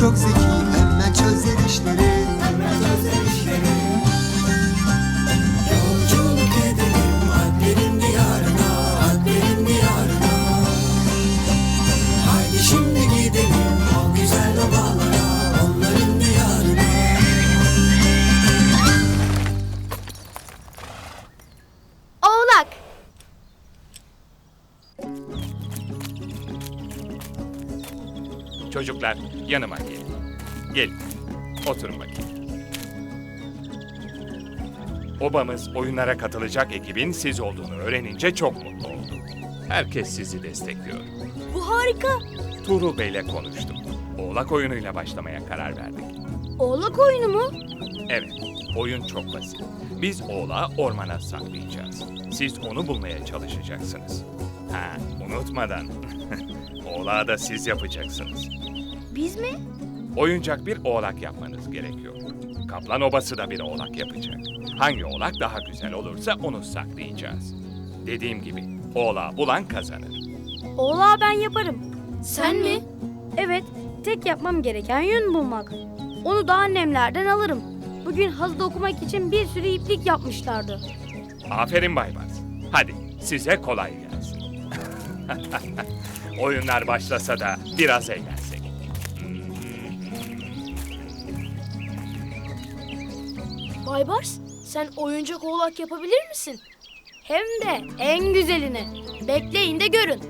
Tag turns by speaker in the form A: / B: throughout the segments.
A: çok zeki. Hemen çözer işleri.
B: Çözer işleri.
C: Yolculuk edelim Alplerin diyarına Alplerin diyarına. Haydi şimdi gidelim O güzel obalara Onların diyarına.
D: Oğlak.
E: Çocuklar yanıma gelin. Gelin. Oturun bakayım. Obamız oyunlara katılacak ekibin siz olduğunu öğrenince çok mutlu oldu. Herkes sizi destekliyor.
D: Bu harika.
E: Tuğrul Bey'le konuştum. Oğlak oyunuyla başlamaya karar verdik.
D: Oğlak oyunu mu?
E: Evet, oyun çok basit. Biz oğlağı ormana saklayacağız. Siz onu bulmaya çalışacaksınız. Ha, unutmadan. oğlağı da siz yapacaksınız.
D: Biz mi?
E: Oyuncak bir oğlak yapmanız gerekiyor. Kaplan obası da bir oğlak yapacak. Hangi oğlak daha güzel olursa onu saklayacağız. Dediğim gibi oğlağı bulan kazanır.
D: Oğlağı ben yaparım. Sen mi? Evet. Tek yapmam gereken yün bulmak. Onu da annemlerden alırım. Bugün halıda okumak için bir sürü iplik yapmışlardı.
E: Aferin Baybars. Hadi size kolay gelsin. Oyunlar başlasa da biraz eğlensek.
D: Baybars, sen oyuncak oğlak yapabilir misin? Hem de en güzelini. Bekleyin de görün.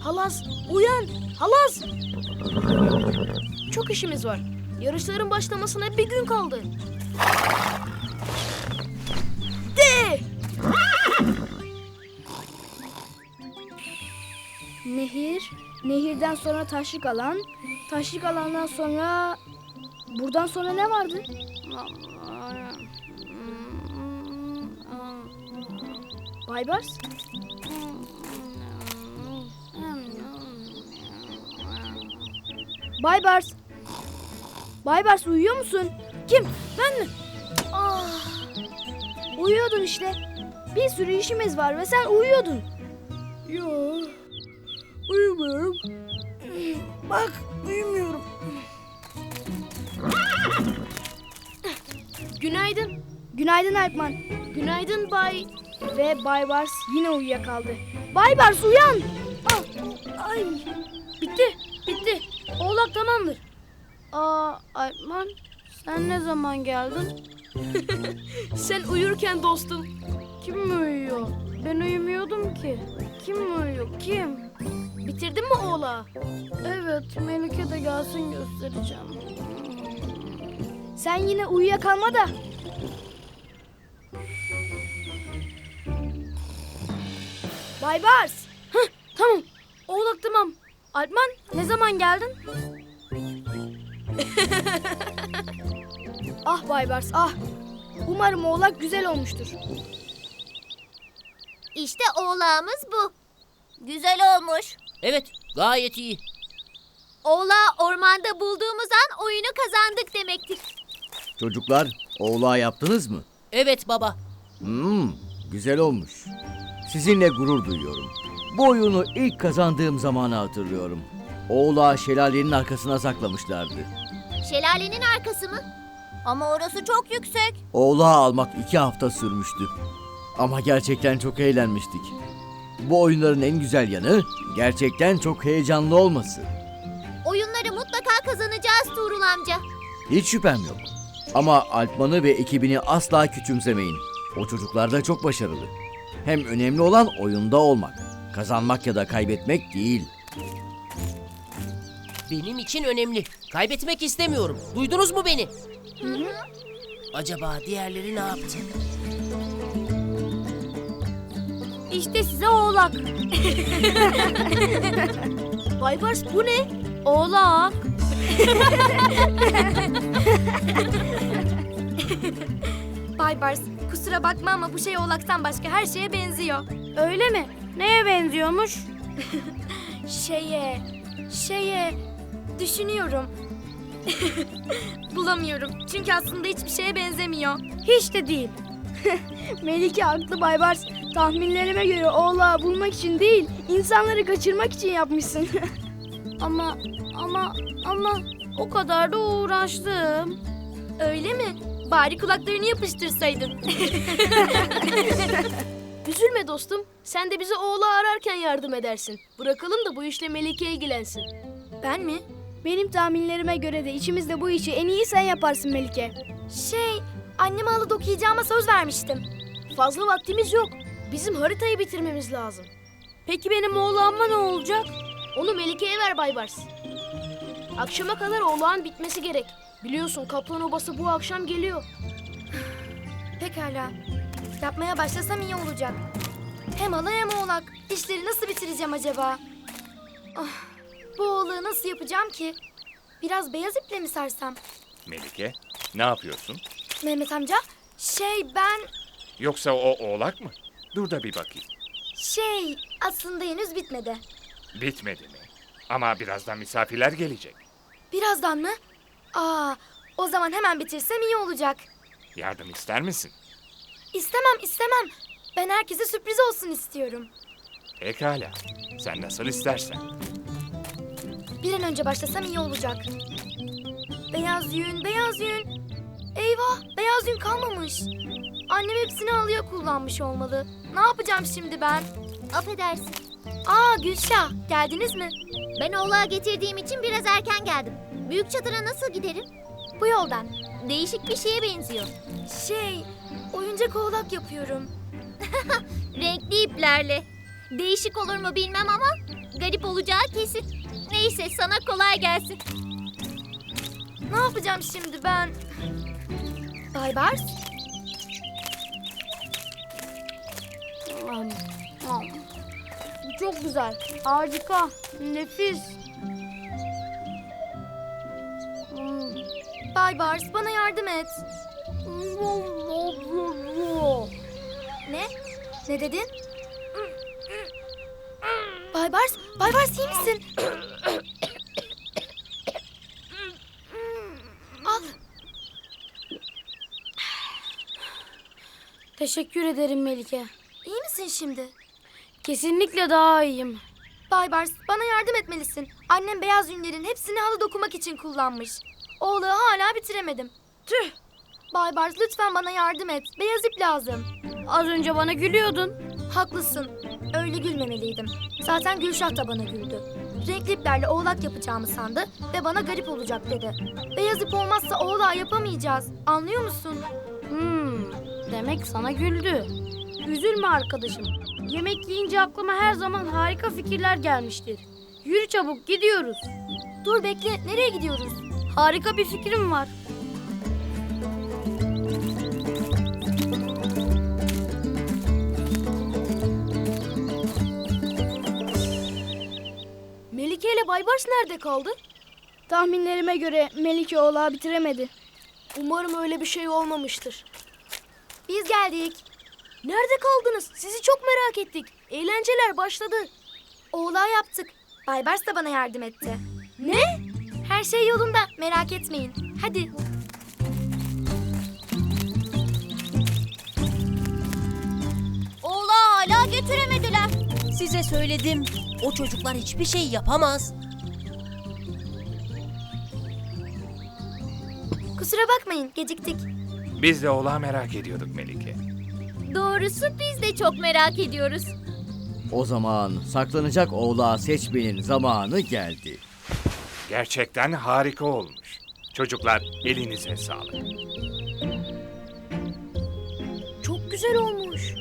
D: Halas, uyan! Halas! Çok işimiz var. Yarışların başlamasına bir gün kaldı. Nehir, nehirden sonra taşlık alan, taşlık alandan sonra buradan sonra ne vardı? Baybars? Baybars. Baybars uyuyor musun? Kim? Ben mi? Ah. Uyuyordun işte. Bir sürü işimiz var ve sen uyuyordun. Yo. Uyumuyorum. Bak uyumuyorum. Günaydın. Günaydın Alpman. Günaydın Bay... Ve Bay Bars yine uyuyakaldı. Bay Bars uyan. Ah, ay. Bitti, bitti. Oğlak tamamdır. Aa Alpman sen ne zaman geldin? sen uyurken dostum. Kim uyuyor? Ben uyumuyordum ki. Kim uyuyor? Kim? Bitirdin mi oğlağı? Evet, Melike de gelsin göstereceğim. Sen yine uyuyakalma da. Bay Bars. Hah, tamam. Oğlak tamam. Alpman ne zaman geldin? ah Bay Bars ah. Umarım oğlak güzel olmuştur.
F: İşte oğlağımız bu. Güzel olmuş.
G: Evet, gayet iyi.
F: Oğlağı ormanda bulduğumuz an oyunu kazandık demektir.
H: Çocuklar, oğlağı yaptınız mı?
G: Evet baba.
H: Hmm, güzel olmuş. Sizinle gurur duyuyorum. Bu oyunu ilk kazandığım zamanı hatırlıyorum. Oğlağı şelalenin arkasına saklamışlardı.
F: Şelalenin arkası mı? Ama orası çok yüksek.
H: Oğlağı almak iki hafta sürmüştü. Ama gerçekten çok eğlenmiştik. Bu oyunların en güzel yanı gerçekten çok heyecanlı olması.
F: Oyunları mutlaka kazanacağız Tuğrul amca.
H: Hiç şüphem yok. Ama Alpman'ı ve ekibini asla küçümsemeyin. O çocuklar da çok başarılı. Hem önemli olan oyunda olmak. Kazanmak ya da kaybetmek değil.
G: Benim için önemli. Kaybetmek istemiyorum. Duydunuz mu beni? Acaba diğerleri ne yaptı?
D: İşte size oğlak. Baybars bu ne? Oğlak.
F: Baybars kusura bakma ama bu şey oğlaktan başka her şeye benziyor.
D: Öyle mi? Neye benziyormuş?
F: Şeye, şeye düşünüyorum. Bulamıyorum. Çünkü aslında hiçbir şeye benzemiyor.
D: Hiç de değil. Melike haklı Baybars. Tahminlerime göre oğlağı bulmak için değil, insanları kaçırmak için yapmışsın. ama, ama, ama o kadar da uğraştım.
F: Öyle mi? Bari kulaklarını yapıştırsaydın.
D: Üzülme dostum. Sen de bize oğlağı ararken yardım edersin. Bırakalım da bu işle Melike ilgilensin.
F: ben mi?
D: Benim tahminlerime göre de içimizde bu işi en iyi sen yaparsın Melike.
F: Şey, anneme alıp okuyacağıma söz vermiştim.
D: Fazla vaktimiz yok. Bizim haritayı bitirmemiz lazım. Peki benim oğlağıma ne olacak? Onu Melike'ye ver Baybars. Akşama kadar oğlağın bitmesi gerek. Biliyorsun kaplan obası bu akşam geliyor.
F: Pekala. Yapmaya başlasam iyi olacak. Hem ala hem oğlak. İşleri nasıl bitireceğim acaba? Ah, bu oğlağı nasıl yapacağım ki? Biraz beyaz iple mi sarsam?
E: Melike, ne yapıyorsun?
F: Mehmet amca, şey ben...
E: Yoksa o oğlak mı? Dur da bir bakayım.
F: Şey, aslında henüz bitmedi.
E: Bitmedi mi? Ama birazdan misafirler gelecek.
F: Birazdan mı? Aa, o zaman hemen bitirsem iyi olacak.
E: Yardım ister misin?
F: İstemem, istemem. Ben herkese sürpriz olsun istiyorum.
E: Pekala. Sen nasıl istersen.
F: Bir an önce başlasam iyi olacak. Beyaz yün, beyaz yün. Eyvah, beyaz yün kalmamış. Annem hepsini halıya kullanmış olmalı. Ne yapacağım şimdi ben? Affedersin. Aa Gülşah, geldiniz mi?
I: Ben oğlağı getirdiğim için biraz erken geldim. Büyük çadıra nasıl giderim?
F: Bu yoldan.
I: Değişik bir şeye benziyor.
F: Şey, oyuncak oğlak yapıyorum.
I: Renkli iplerle. Değişik olur mu bilmem ama garip olacağı kesin. Neyse sana kolay gelsin.
F: Ne yapacağım şimdi ben? Baybars?
D: Am, am. Çok güzel. Harika. Nefis. Hmm.
F: Baybars, bana yardım et. Ne? Ne dedin? Baybars, Baybars iyi misin?
D: Teşekkür ederim Melike.
F: İyi misin şimdi?
D: Kesinlikle daha iyiyim.
F: Baybars, bana yardım etmelisin. Annem beyaz yünlerin hepsini halı dokumak için kullanmış. Oğlağı hala bitiremedim.
D: Tüh.
F: Baybars lütfen bana yardım et. Beyaz ip lazım.
D: Az önce bana gülüyordun.
F: Haklısın. Öyle gülmemeliydim. Zaten Gülşah da bana güldü. Renkli iplerle oğlak yapacağımı sandı ve bana garip olacak dedi. Beyaz ip olmazsa oğlağı yapamayacağız. Anlıyor musun?
D: Hmm, demek sana güldü. Üzülme arkadaşım. Yemek yiyince aklıma her zaman harika fikirler gelmiştir. Yürü çabuk gidiyoruz.
F: Dur bekle. Nereye gidiyoruz?
D: Harika bir fikrim var. Melike ile Baybars nerede kaldı? Tahminlerime göre Melike oğlağı bitiremedi. Umarım öyle bir şey olmamıştır.
F: Biz geldik.
D: Nerede kaldınız? Sizi çok merak ettik. Eğlenceler başladı.
F: Oğlağı yaptık. Baybars da bana yardım etti.
D: Ne?
F: Her şey yolunda. Merak etmeyin. Hadi.
I: Oğlağı hala getiremediler.
G: Size söyledim. O çocuklar hiçbir şey yapamaz.
F: Kusura bakmayın. Geciktik.
E: Biz de oğlağı merak ediyorduk Melike.
I: Doğrusu biz de çok merak ediyoruz.
H: O zaman saklanacak oğlağı seçmenin zamanı geldi.
E: Gerçekten harika olmuş. Çocuklar elinize sağlık.
D: Çok güzel olmuş.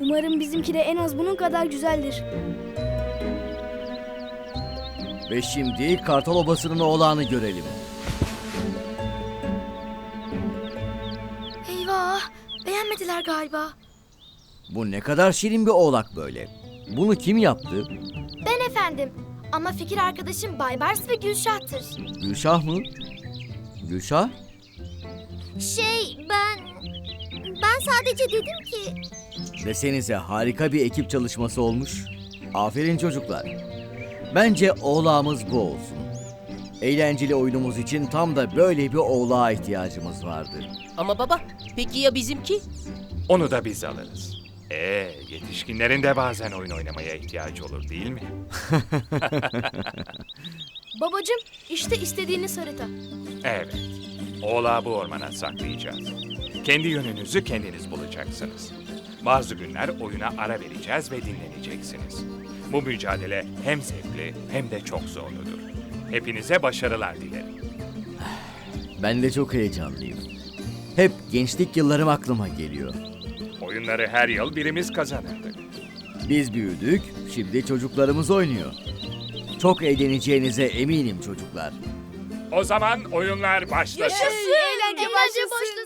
D: Umarım bizimki de en az bunun kadar güzeldir.
H: Ve şimdi Kartal Obası'nın oğlağını görelim.
F: Beğenmediler galiba.
H: Bu ne kadar şirin bir oğlak böyle. Bunu kim yaptı?
F: Ben efendim. Ama fikir arkadaşım Baybars ve Gülşah'tır.
H: Gülşah mı? Gülşah?
I: Şey ben... Ben sadece dedim ki...
H: Desenize harika bir ekip çalışması olmuş. Aferin çocuklar. Bence oğlağımız bu olsun. Eğlenceli oyunumuz için tam da böyle bir oğlağa ihtiyacımız vardı.
G: Ama baba peki ya bizimki?
E: Onu da biz alırız. Ee, yetişkinlerin de bazen oyun oynamaya ihtiyacı olur değil mi?
D: Babacım işte istediğiniz harita.
E: Evet. Oğlağı bu ormana saklayacağız. Kendi yönünüzü kendiniz bulacaksınız. Bazı günler oyuna ara vereceğiz ve dinleneceksiniz. Bu mücadele hem zevkli hem de çok zorludur. Hepinize başarılar dilerim.
H: Ben de çok heyecanlıyım. Hep gençlik yıllarım aklıma geliyor.
E: Oyunları her yıl birimiz kazanırdık.
H: Biz büyüdük, şimdi çocuklarımız oynuyor. Çok eğleneceğinize eminim çocuklar.
E: O zaman oyunlar başlasın.
D: Eğlence başlasın.